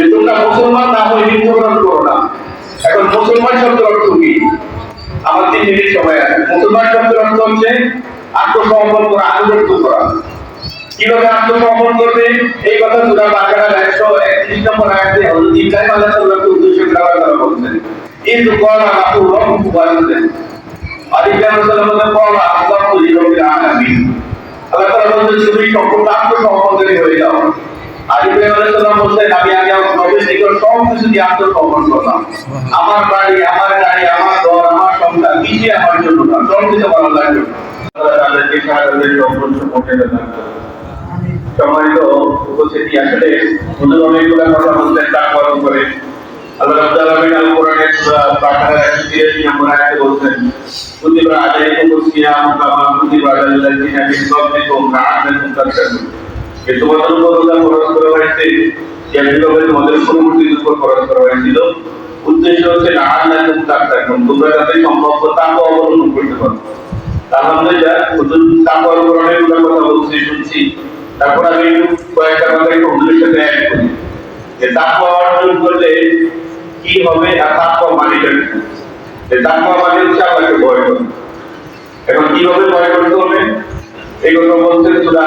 যে তোমরা মুসলমান না হয়ে মৃত্যুবরণ করো না। এখন মুসলমান শব্দের অর্থ কি? আমার তিন মিনিট সময় আছে। মুসলমান শব্দের অর্থ হচ্ছে আত্মসমর্পণ করা আনুগত্য করা। কীভাবে আত্মসমর্পণ করবে? এই কথা সূরা বাকারার 131 নম্বর আয়াতে হযরত ইব্রাহিম আলাইহিস আর ইব্রাহিম আল্লাহ তাআলা তুমি সম্পূর্ণ হয়ে যাও। ইব্রাহিম আলাইহিস সালাম বলছেন আমি আগে আমার নবীর নিকট সব কিছু দিয়ে আত্মসমর্পণ করলাম আমার বাড়ি আমার গাড়ি আমার ঘর আমার সংসার কিছু আমার জন্য না সব কিছু আমার আল্লাহর জন্য তাদেরকে সাহায্যের সম্পর্ক সম্পর্কে দান সম্মানিত উপস্থিতি আসলে হুজুর অনেকগুলো কথা বলতেন তা পালন করে। আল্লাহ রাব্বুল আলামিন আল কোরআনের সূরা বাকারা 183 নম্বর আয়াতে বলছেন কুতিবা আলাইকুমুস সিয়াম কামা কুতিবা আলাল লাযিনা মিন ক্বাবলিকুম লাআল্লাকুম তাত্তাকুন যে তোমাদের উপর করা হয়েছে তোমাদের উপর করা হয়েছিল। উদ্দেশ্য হচ্ছে লাআল্লাকুম তাত্তাকুন তোমরা যাতে সম্ভব তাকওয়া অবলম্বন করতে পারো। হুজুর তাকওয়ার উপর কথা বলছি, শুনছি। তারপর আমি কয়েকটা কথা একটু হুজুরের সাথে অ্যাড করি। যে করলে কি হবে আর তাকওয়া মানেটা কি? যে তাকওয়া মানে হচ্ছে আল্লাহকে ভয় করা। এখন কীভাবে ভয় করতে হবে এই কথা বলছেন সুরা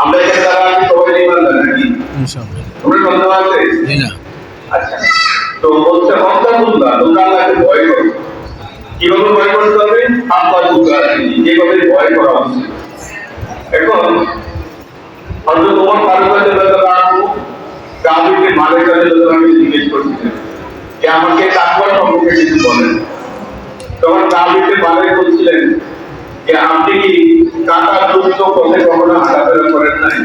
আমরা এখানে যারা আছি সবাই ইমানদার নাকি? তোমরা সন্দেহ আছে? আচ্ছা। তো বলছে হত্যাকুল্লাহ তোমরা আল্লাহকে ভয় করো। কীভাবে ভয় করতে হবে? আল্লাহ যেভাবে ভয় করা উচিত এখন হয়তো তোমার ফারুক রাজু কাবিকে মালের কাছে আমি জিজ্ঞেস করছিলেন যে আমাকে তাকওয়ার সম্পর্কে কিছু বলেন। তখন কাবিকে মালেক বলছিলেন যে আপনি কি কাটা যুক্ত পথে কখনো হাঁটাফেরা করেন নাই?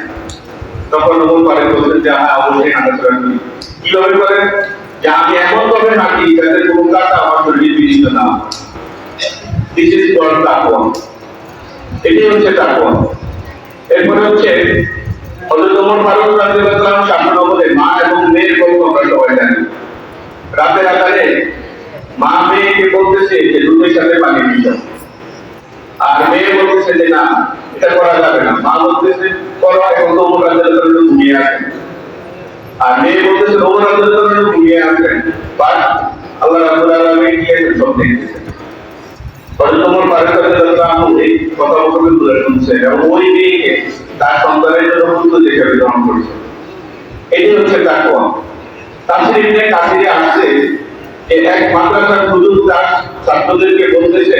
তখন ওমর ফারুক বলছেন যে হ্যাঁ অবশ্যই হাঁটাফেরা করি। কীভাবে করেন? যে আমি এমন ভাবে হাঁটি যাতে কোনো কাটা আমার শরীরে বিনীত না দিস ইজ কল্ড তাকওয়া। এটি হচ্ছে তাকওয়া। এরপরে হচ্ছে, হযরত ওমর ফারুক রাদিয়াল্লাহু শাসন আমলে মা এবং মেয়ের গল্প আমরা সবাই জানি। রাতের আকারে মা মেয়েকে বলতেছে যে, দুধের সাথে পানি মিশাও। আর মেয়ে বলতেছে যে, না, এটা করা যাবে না। মা বলতেছে, করো এখন তো ওমর রাদিয়াল্লাহু ঘুমিয়ে আছেন আর মেয়ে বলতেছে ওমর রাদিয়াল্লাহু ঘুমিয়ে আছেন বাট আল্লাহ রাব্বুল আলামিন কি সব আনহু এই হচ্ছে তাকওয়া। তাফসীর তার ছাত্রদেরকে বলতেছে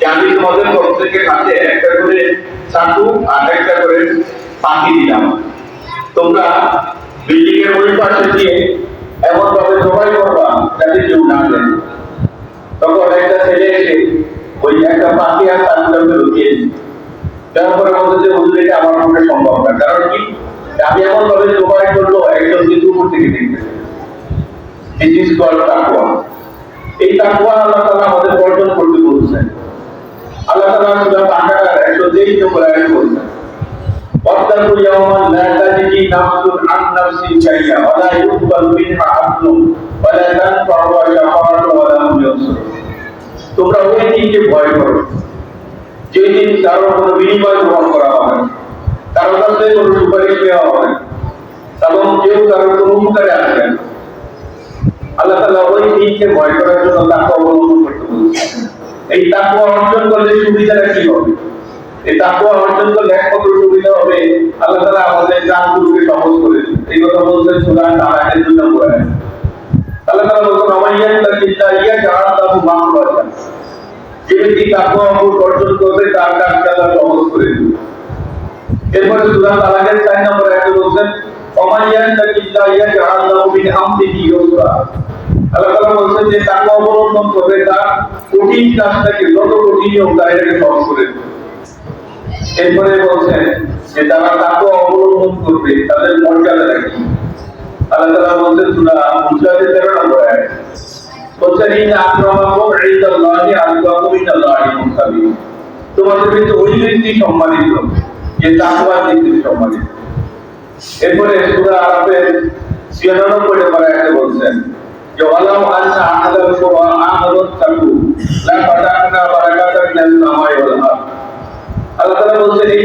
যে আমি প্রত্যেকের হাতে একটা করে চাকু আর একটা করে পাখি দিলাম। তোমরা বিল্ডিং এর ওই পাশে গিয়ে এমন ভাবে জবাই করবা যাতে কেউ না জানে। তখন একটা ছেলে এসে ওই একটা পাখি আর চাকুটাকে লুকিয়ে তারপরে বলতে যে হুজুর আমার পক্ষে সম্ভব না। কারণ কি? আমি এমন ভাবে জবাই করল একজন কিন্তু উপর থেকে দেখতেছে দিস ইজ এই তাকওয়া আল্লাহ তাআলা আমাদের অর্জন করতে বলছেন। বাকারার 123 নম্বর আয়াতে বলছেন واتقوا يوما لا تجزي نفس عن نفس شيئا ولا يقبل منها عدل ولا تنفعها شفاعة ولا هم ينصرون তোমরা ওই দিনকে ভয় করো যে দিন কারোর কোনো বিনিময় গ্রহণ করা হবে না। কারোর কাছে কোনো সুপারিশ নেওয়া হবে না। এবং কেউ কারোর কোনো উপকারে আসবে না। আল্লাহ তাআলা ওই দিনকে ভয় করার জন্য তাকে অবলম্বন করতে বলছেন এই তাকওয়া অর্জন করলে সুবিধাটা কি হবে এই তাকওয়া অর্জন করলে একমাত্র সুবিধা হবে। আল্লাহ তাআলা আমাদের জানগুলোকে সহজ করে এই কথা বলছেন সূরা তারাকের দুই নম্বর আল্লাহ তাআলা বলছেন আমাইয়ান তাকিল্লা ইয়া জাআলাহু মাখরাজা যে ব্যক্তি তাকওয়া অর্জন করবে, তার আল্লাহ সহজ করে দিবেন। এরপরে সূরা তালাকের 4 নম্বর আয়াতে বলছেন আমাইয়ান তাকিল্লা ইয়া জাআলাহু মিন আমরিহি ইউসরা আল্লাহ তাআলা বলছেন যে তাকওয়া অবলম্বন করবে, তার কঠিন কাজটাকে যত কঠিন হোক, তার এটাকে সহজ করে দেবে এরপরে বলছেন যে তারা তাকে অবলম্বন করবে, তাদের মর্যাদা কি? আল্লাহ তাআলা বলছেন, সূরা মুজাহিদ 13 নম্বর বলছেন মুত্তাকিন তোমাদের ভিতরে ওই ব্যক্তি সম্মানিত, যে তাকওয়ার থেকে সম্মানিত। এরপরে সূরা আরাফের 96 নম্বর আয়াতে বলছেন যে, ওয়ালাউ আন্না আহাদাকুম ওয়া আমানু তাকু লা মিনাস সামাই ওয়াল আরদ আল্লাহ তাআলা বলছেন এই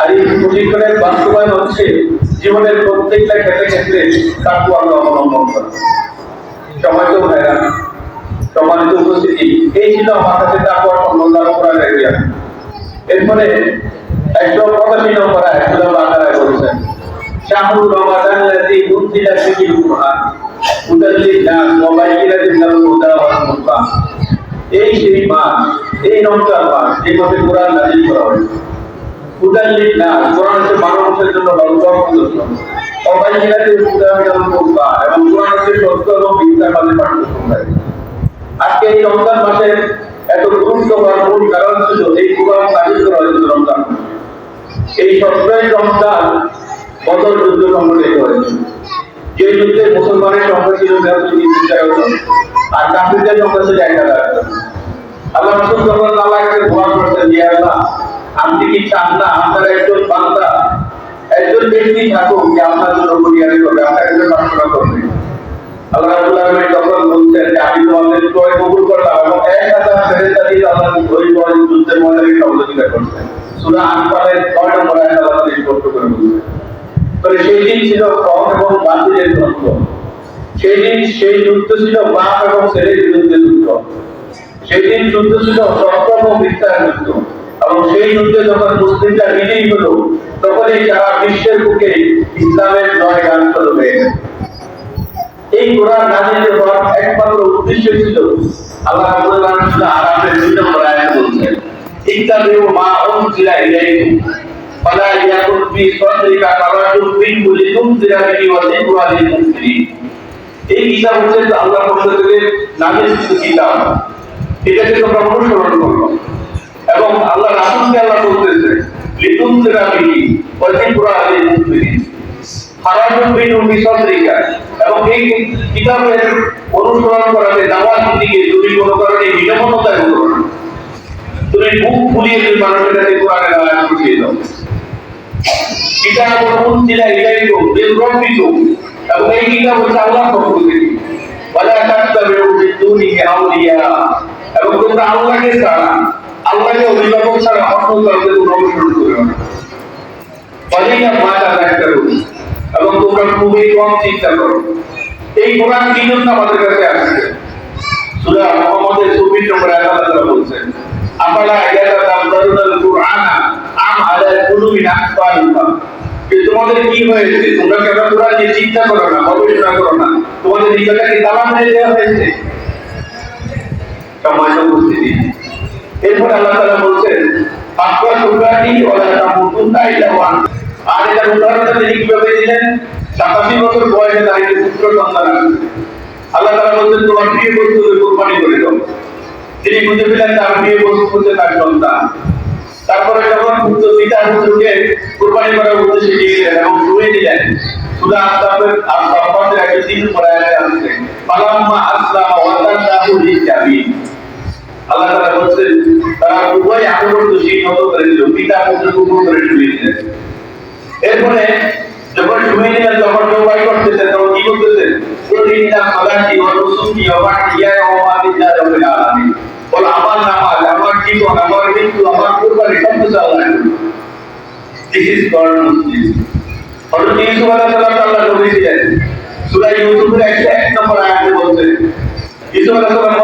আর এই প্রশিক্ষণের বাস্তবায়ন হচ্ছে জীবনের প্রত্যেকটা ক্ষেত্রে ক্ষেত্রে তাকে আমরা অবলম্বন করি সমাজ ভাইরা, সম্মানিত উপস্থিতি, এই ছিল আমার কাছে তারপর সম্মান করা ক্রাইটেরিয়া এরপরে একশো পঁচাশি নম্বর আয়াতুল্লাহ আকারায় বলেছেন। শাহুর রমাদান লাজি উদ্দিলা সিকিল কুরআন উদাল্লি নাস এই সেই মাস, এই নম্বর মাস, এই মাসে কোরআন নাজিল করা হয়েছে। হুদাল্লিন নাস কোরআন হচ্ছে আজকে এই হয়েছিল রমজান বদর যুদ্ধ সংঘটিত হয়েছে। যে যুদ্ধে মুসলমানের সংখ্যা ছিল আর কাফিরদের সংখ্যা ছিল এক হাজার। আল্লাহ রাসূল সাল্লাল্লাহু আলাইহি ওয়াসাল্লাম করতেন যে আল্লাহ আপনি কি চান না আপনার একজন বান্দা, একজন ব্যক্তি থাকুক যে আপনার জন্য বুনিয়াদি করবে, আপনার কাছে প্রার্থনা করবে? আল্লাহ রাব্বুল তখন বলছেন যে, আমি তোমাদের দোয়া কবুল করলাম এবং এক হাজার ফেরেশতা দিয়ে আল্লাহ ওই দোয়া যুদ্ধের ময়দানে সহযোগিতা করছেন। সূরা আনফালের 6 নম্বর আয়াত আল্লাহ স্পষ্ট করে বলছেন। তবে সেই দিন সেই দিন সেই যুদ্ধ ছিল যুদ্ধ। সেই দিন যুদ্ধ এবং মিথ্যার যুদ্ধ। এবং সেই যুদ্ধে যখন মুসলিমরা বিজয়ী হলো, তখনই সারা বিশ্বের বুকে ইসলামের জয় গান শুরু হয়ে এই কোরআন নাজিলের হওয়ার একমাত্র উদ্দেশ্য ছিল আল্লাহ রাব্বুল আলামিন সূরা আরাফের 2 নম্বর আয়াতে বলছেন ইত্তাবিউ মা ফি এই কিতাব হচ্ছে আল্লাহর পক্ষ থেকে নাজিল কিতাব। এটাকে তোমরা অনুসরণ করো। এবং আল্লাহ রাসূলকে আল্লাহ বলতেছে মুসলিমিন হারাজুম মিনহু এবং এই কিতাবের অনুসরণ করাতে দাওয়াত দিকে কোনো কারণে তুমি মুখ খুলিয়ে তুমি মানুষের কাছে আয়াত দাও। কিতাব এবং এই কিতাব হচ্ছে আল্লাহর পক্ষ থেকে। ওয়ালা তাত্তাবিউ মিন আউলিয়া। এবং তোমরা আল্লাহকে ছাড়া আল্লাহকে অভিভাবক ছাড়া অন্য কাউকে তোমরা অনুসরণ করো না। ওয়ালিয়া মা তাযাক্কারুন এবং তোমরা খুবই কম চিন্তা করো। এই কোরআন কি জন্য আমাদের কাছে আসছে? সূরা মুহাম্মদের 24 নম্বর আল্লাহ বলছেন, আফালা ইয়াতাদাব্বারুনাল কুরআনা আম আলা কুলুবিন আকফালুহা যে তোমাদের কি হয়েছে? তোমরা কেন কোরআন নিয়ে চিন্তা করো না, গবেষণা করো না? তোমাদের হৃদয়টা কি তালা মেরে দেওয়া হয়েছে। সময় উপস্থিতি এরপর আল্লাহ তাআলা বলছেন আকুয়া সুরাটি ওয়ালা তামুতুন্না ইল্লা ওয়া আনতুম আর এটার উদাহরণটা তিনি কীভাবে দিলেন? সাতাশি বছর বয়সে তার পুত্র সন্তান আল্লাহ তারা বলছেন, তোমার প্রিয় বস্তুকে কোরবানি করে দাও। তিনি পেলেন তার প্রিয় বস্তু হচ্ছে তার সন্তান। তারপরে যখন পুত্র, পিতা পুত্রকে কোরবানি করার উদ্দেশ্যে নিয়ে গেলেন এবং দিলেন, সুদা একটা দিন পালাম্মা আসলাম আল্লাহ তাআলা বলছেন তারা উভয় আগ্রহশীল মতো করেছিল পিতা পুত্রকে উপর করে শুয়ে দিলেন এরপরে যখন শুয়ে দিলেন তখন জবাই করতেছেন তখন কি বলতেছেন প্রতিদিনা সালাতি ওয়া রুসুকি ওয়া বাকিয়া ওয়া আলামিন। বল, আমার নামাজ, আমার জীবন, আমার মৃত্যু, আমার কুরবানি সব কিছু আল্লাহ দিস ইজ গড মুসলিম হযরত ইউসুফ আলাইহিস সালাম আল্লাহ নবী ছিলেন। সূরা ইউসুফের 101 নম্বর আয়াতে বলছেন ইউসুফ আলাইহিস সালাম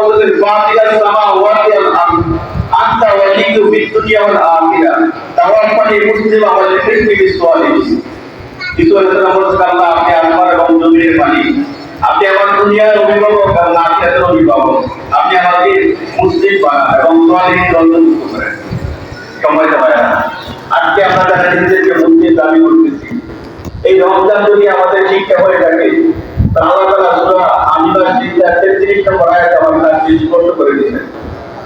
তাওয়াফানি মুসলিমা ওয়া লিহিকনি বিস সালিহিন ঈশ্বর বলছেন আল্লাহ, আপনি আসমান এবং জমির মালিক। আপনি আমার দুনিয়ার অভিভাবক এবং আখিরাতের অভিভাবক। আপনি আমাকে মুসলিম বানান এবং সোয়ালিহীন অন্তর্ভুক্ত করেন। সময় দেওয়া আজকে আমরা যারা নিজেদেরকে মুসলিম দাবি করতেছি, এই রমজান যদি আমাদের শিক্ষা হয়ে থাকে তা আল্লাহ তাআলা সূরা আমিনার চিন্তা 33 নম্বর আয়াত আমাদের কাছে স্পষ্ট করে দিয়েছেন।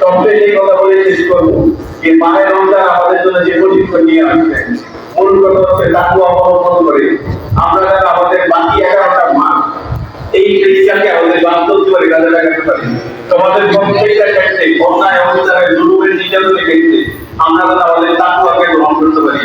সবচেয়ে এই কথা বলে শেষ করব যে মায়ের রমজান আমাদের জন্য যে প্রশিক্ষণ নিয়ে আসছে, মূল কথা হচ্ছে তাকু অবলম্বন করে আমরা আমাদের তাকুয়াকে গ্রহণ করতে পারি।